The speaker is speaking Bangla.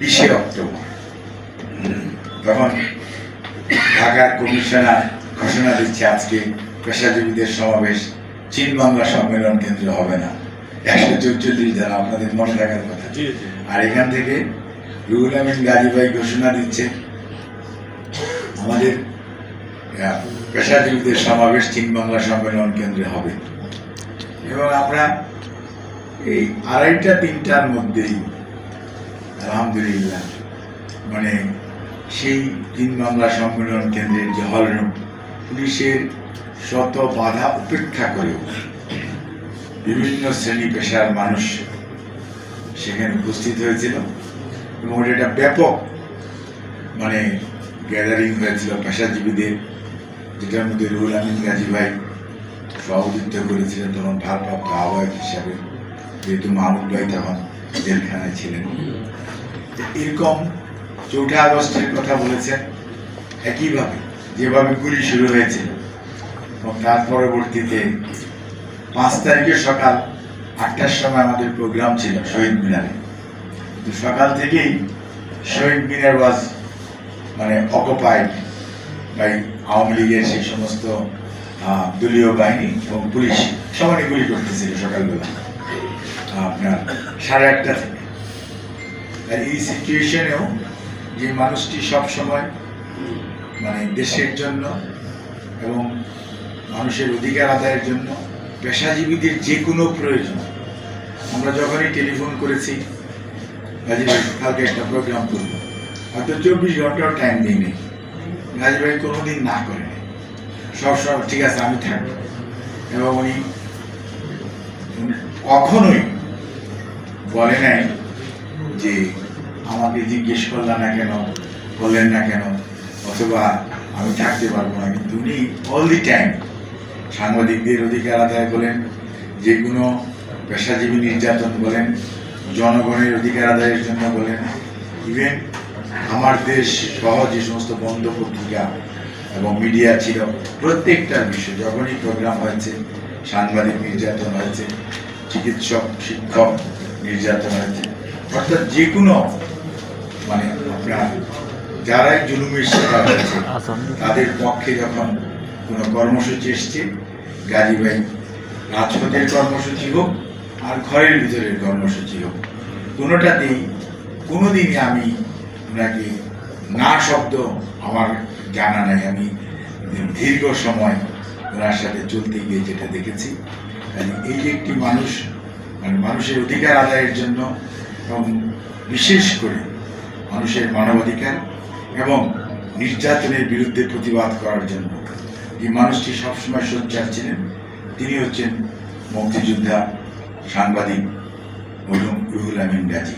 বিশে অক্টোবর। তখন ঢাকার কমিশনার ঘোষণা দিচ্ছে আজকে পেশাজীবীদের সমাবেশ চীন বাংলা সম্মেলন কেন্দ্র হবে না। একশো চৌচল্লিশ জন আপনাদের মনে থাকার কথা। আর এখান থেকে রুহুল আমিন গাজী ভাই ঘোষণা দিচ্ছে আমাদের পেশাজীবীদের সমাবেশ চীন বাংলা সম্মেলন কেন্দ্রে হবে। এবং আমরা এই আড়াইটা তিনটার মধ্যেই আলহামদুলিল্লাহ। মানে সেই তিন বাংলা সম্মেলন কেন্দ্রের যে হলরুম পুলিশের শত বাধা উপেক্ষা করেও বিভিন্ন শ্রেণি পেশার মানুষ সেখানে উপস্থিত হয়েছিল এবং একটা ব্যাপক মানে গ্যাদারিং হয়েছিল পেশাজীবীদের, যেটার মধ্যে রুহুল আমিন গাজী ভাই সভাপতিত্ব করেছিলেন তখন ভারপ্রাপ্ত আহ্বায়ক হিসাবে, যেহেতু মাহমুদ ভাই তখন জেলখানায় ছিলেন। তো এরকম চৌঠা আগস্টের কথা বলেছেন একইভাবে যেভাবে গুলি শুরু হয়েছিল এবং তার পরবর্তীতে পাঁচ তারিখে সকাল আটটার সময় আমাদের প্রোগ্রাম ছিল শহীদ মিনারে। তো সকাল থেকেই শহীদ মিনার ওয়াজ মানে অকুপাইড বাই আওয়ামী লীগের সেই সমস্ত দলীয় বাহিনী এবং পুলিশ। সবাই গুলি করতেছিল সকালবেলা। আপনার সাড়ে আটটা থেকে। আর এই সিচুয়েশনেও যে মানুষটি সব সময় মানে দেশের জন্য এবং মানুষের অধিকার আদায়ের জন্য পেশাজীবীদের যে কোনো প্রয়োজন। আমরা যখনই টেলিফোন করেছি, গাজী ভাই, কালকে একটা প্রোগ্রাম করব। হয়তো চব্বিশ ঘন্টাও টাইম দিই নেই। গাজী ভাই কোনোদিন না করেনি সবসময় ঠিক আছে, আমি থাকব। এবং উনি কখনোই বলে নাই যে আমাকে জিজ্ঞেস করলেন না কেন, বললেন না কেন, অথবা আমি থাকতে পারব না, কিন্তু উনি অল দি টাইম সাংবাদিকদের অধিকার আদায় বলেন যে কোনো পেশাজীবী নির্যাতন বলেন, জনগণের অধিকার আদায়ের জন্য বলেন ইভেন আমার দেশ সহ যে সমস্ত বন্ধ পত্রিকা এবং মিডিয়া ছিল, প্রত্যেকটা বিষয়, যখনই প্রোগ্রাম হয়েছে, সাংবাদিক নির্যাতন হয়েছে, চিকিৎসক, শিক্ষক নির্যাতন হয়েছে অর্থাৎ যে কোনো মানে আপনার যারাই জুলুমের শিকার হয়েছে তাদের পক্ষে যখন কোনো কর্মসূচি এসছে গাজী ভাই রাজপথের কর্মসূচি হোক আর ঘরের ভিতরের কর্মসূচি হোক কোনোটাতেই কোনোদিনই আমি ওনাকে না শব্দ আমার জানা নাই। আমি দীর্ঘ সময় ওনার সাথে চলতে গিয়ে যেটা দেখেছি। কাজে এই যে একটি মানুষ মানে মানুষের অধিকার আদায়ের জন্য এবং বিশেষ করে মানুষের মানবাধিকার এবং নির্যাতনের বিরুদ্ধে প্রতিবাদ করার জন্য। যে মানুষটি সবসময় সোচ্চার ছিলেন, তিনি হচ্ছেন মুক্তিযোদ্ধা সাংবাদিক মরহুম রুহুল আমিন গাজী।